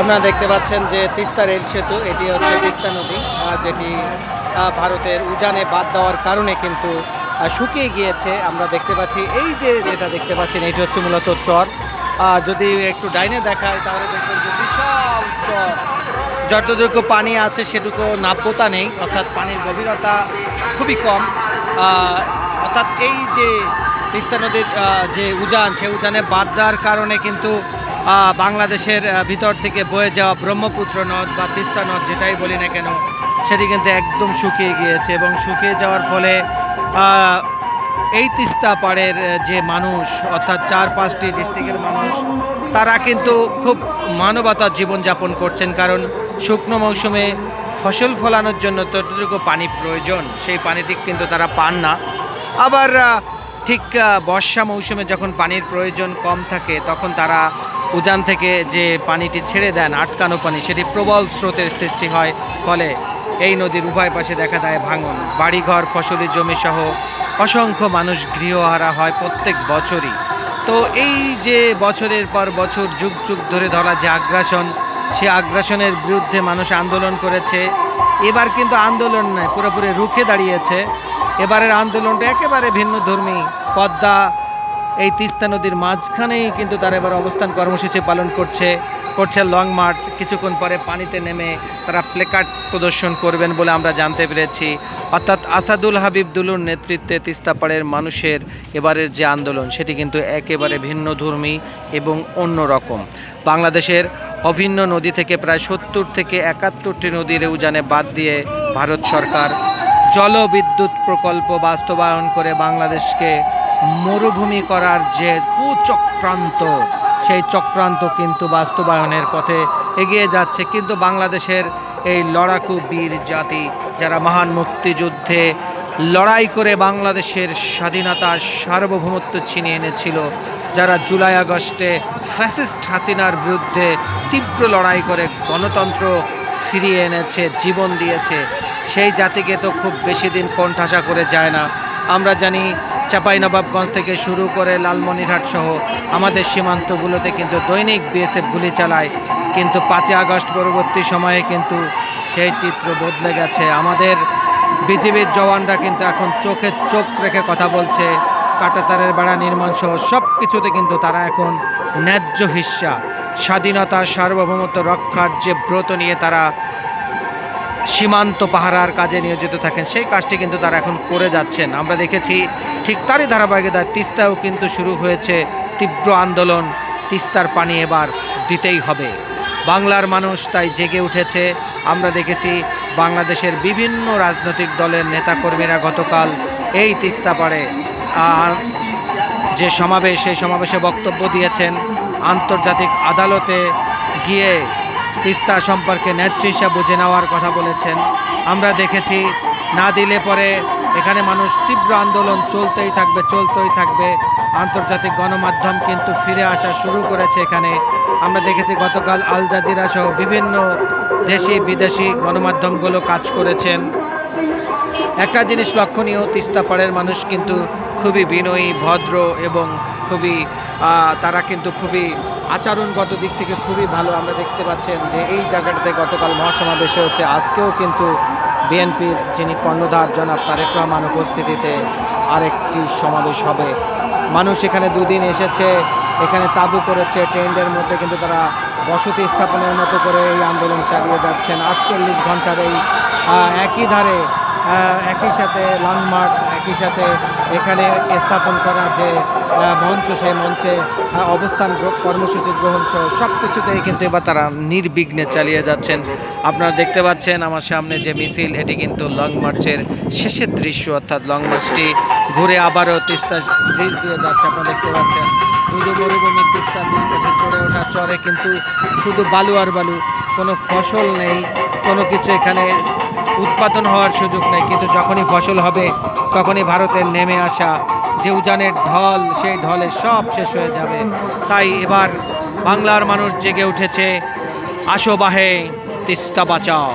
আপনারা দেখতে পাচ্ছেন যে তিস্তা রেল সেতু, এটি হচ্ছে তিস্তা নদী। যেটি ভারতের উজানে বাদ দেওয়ার কারণে কিন্তু শুকিয়ে গিয়েছে। আমরা দেখতে পাচ্ছি, এই যে যেটা দেখতে পাচ্ছেন, এটি হচ্ছে মূলত চর। যদি একটু ডাইনে দেখায় তাহলে দেখবেন যে বিশাল চর। যতটুকু পানি আছে, সেটুকু নাব্যতা নেই, অর্থাৎ পানির গভীরতা খুবই কম। অর্থাৎ এই যে তিস্তা নদীর যে উজান, সে উজানে বাদ দেওয়ার কারণে কিন্তু বাংলাদেশের ভিতর থেকে বয়ে যাওয়া ব্রহ্মপুত্র নদ বা তিস্তা নদ, যেটাই বলি না কেন, সেটি কিন্তু একদম শুকিয়ে গিয়েছে এবং শুকিয়ে যাওয়ার ফলে এই তিস্তা পাড়ের যে মানুষ, অর্থাৎ চার পাঁচটি ডিস্ট্রিক্টের মানুষ, তারা কিন্তু খুব মানবতার জীবনযাপন করছেন। কারণ শুকনো মৌসুমে ফসল ফলানোর জন্য ততটুকু পানি প্রয়োজন, সেই পানিটি কিন্তু তারা পান না। আবার ঠিক বর্ষা মৌসুমে যখন পানির প্রয়োজন কম থাকে, তখন তারা উজান থেকে যে পানিটি ছেড়ে দেন, আটকানো পানি, সেটি প্রবল স্রোতের সৃষ্টি হয় ফলে এই নদীর উভয় পাশে দেখা দেয় ভাঙন। বাড়িঘর, ফসলি জমি সহ অসংখ্য মানুষ গৃহহারা হয় প্রত্যেক বছরই। তো এই যে বছরের পর বছর যুগ যুগ ধরে ধরা যে আগ্রাসন, সে আগ্রাসনের বিরুদ্ধে মানুষ আন্দোলন করেছে। এবার কিন্তু আন্দোলন নয়, পুরোপুরি রুখে দাঁড়িয়েছে। এবারের আন্দোলনটা একেবারে ভিন্ন ধর্মী পদ্মা এই তিস্তা নদীর মাঝখানেই কিন্তু তারা এবার অবস্থান কর্মসূচি পালন করছে করছে লং মার্চ কিছুক্ষণ পরে পানিতে নেমে তারা প্লেকার্ড প্রদর্শন করবেন বলে আমরা জানতে পেরেছি। অর্থাৎ আসাদুল হাবিব দুলুর নেতৃত্বে তিস্তাপাড়ের মানুষের এবারের যে আন্দোলন, সেটি কিন্তু একেবারে ভিন্ন ধর্মী এবং অন্যরকম বাংলাদেশের অভিন্ন নদী থেকে প্রায় সত্তর থেকে একাত্তরটি নদীর উজানে বাদ দিয়ে ভারত সরকার জলবিদ্যুৎ প্রকল্প বাস্তবায়ন করে বাংলাদেশকে মরুভূমি করার যে কুচক্রান্ত, সেই চক্রান্ত কিন্তু বাস্তবায়নের পথে এগিয়ে যাচ্ছে। কিন্তু বাংলাদেশের এই লড়াকু বীর জাতি, যারা মহান মুক্তিযুদ্ধে লড়াই করে বাংলাদেশের স্বাধীনতা সার্বভৌমত্ব ছিনিয়ে এনেছিল, যারা জুলাই আগস্টে ফ্যাসিস্ট হাসিনার বিরুদ্ধে তীব্র লড়াই করে গণতন্ত্র ফিরিয়ে এনেছে, জীবন দিয়েছে, সেই জাতিকে তো খুব বেশি দিন কোণঠাসা করে যায় না। আমরা জানি চাঁপাইনবাবগঞ্জ থেকে শুরু করে লালমনিরহাট সহ আমাদের সীমান্তগুলোতে কিন্তু দৈনিক বিএসএফ গুলি চালায়। কিন্তু পাঁচই আগস্ট পরবর্তী সময়ে কিন্তু সেই চিত্র বদলে গেছে। আমাদের বিজিবির জওয়ানরা কিন্তু এখন চোখে চোখ রেখে কথা বলছে। কাটাতারের বেড়া নির্মাণ সহ সব কিছুতে কিন্তু তারা এখন ন্যায্য হিস্সা। স্বাধীনতা, সার্বভৌমত্ব রক্ষার যে ব্রত নিয়ে তারা সীমান্ত পাহারার কাজে নিয়োজিত থাকেন, সেই কাজটি কিন্তু তারা এখন করে যাচ্ছেন। আমরা দেখেছি ঠিক তারই ধারাবাহিকতায় তিস্তাও কিন্তু শুরু হয়েছে। তীব্র আন্দোলন, তিস্তার পানি এবার দিতেই হবে। বাংলার মানুষ তাই জেগে উঠেছে। আমরা দেখেছি বাংলাদেশের বিভিন্ন রাজনৈতিক দলের নেতাকর্মীরা গতকাল এই তিস্তা পাড়ে যে সমাবেশ, সেই সমাবেশে বক্তব্য দিয়েছেন। আন্তর্জাতিক আদালতে গিয়ে তিস্তা সম্পর্কে ন্যায্য হিসাব বুঝে নেওয়ার কথা বলেছেন। আমরা দেখেছি না দিলে পরে এখানে মানুষ তীব্র আন্দোলন চলতেই থাকবে চলতেই থাকবে। আন্তর্জাতিক গণমাধ্যম কিন্তু ফিরে আসা শুরু করেছে এখানে। আমরা দেখেছি গতকাল আল জাজিরা সহ বিভিন্ন দেশি, বিদেশি গণমাধ্যমগুলো কাজ করেছেন। একটা জিনিস লক্ষণীয় তিস্তাপাড়ের মানুষ কিন্তু খুবই বিনয়ী, ভদ্র এবং খুবই তারা কিন্তু খুবই আচরণগত দিক থেকে খুবই ভালো। আমরা দেখতে পাচ্ছেন যে এই জায়গাটাতে গতকাল মহাসমাবেশ হয়েছে আজকেও কিন্তু বিএনপির যিনি কর্ণধার জনাব তারেক রহমান উপস্থিতিতে আরেকটি সমাবেশ হবে। মানুষ এখানে দুদিন এসেছে, এখানে তাবু করেছে টেন্ডের মধ্যে কিন্তু তারা বসতি স্থাপনের মতো করে এই আন্দোলন চালিয়ে যাচ্ছেন। আটচল্লিশ ঘণ্টার এই একই ধারে একই সাথে লং মার্চ একই সাথে এখানে স্থাপন করা যে মঞ্চ, সেই মঞ্চে অবস্থান কর্মসূচি গ্রহণ সহ সব কিছুতেই কিন্তু এবার তারা নির্বিঘ্নে চালিয়ে যাচ্ছেন। আপনারা দেখতে পাচ্ছেন আমার সামনে যে মিছিল, এটি কিন্তু লং মার্চের শেষের দৃশ্য, অর্থাৎ লং মার্চটি ঘুরে আবারও তিস্তা ব্রিজ দিয়ে যাচ্ছে, আপনারা দেখতে পাচ্ছেন। ধুধু মরুভূমি তিস্তা দুই পাশে চড়ে ওঠা চরে কিন্তু শুধু বালু আর বালু, কোনো ফসল নেই, কোনো কিছু এখানে উৎপাদন হওয়ার সুযোগ নেই। কিন্তু যখনই ফসল হবে, তখনই ভারতের নেমে আসা যে উজানের ঢল, সেই ঢলে সব শেষ হয়ে যাবে। তাই এবার বাংলার মানুষ জেগে উঠেছে, আসো বাহে, তিস্তা বাঁচাও।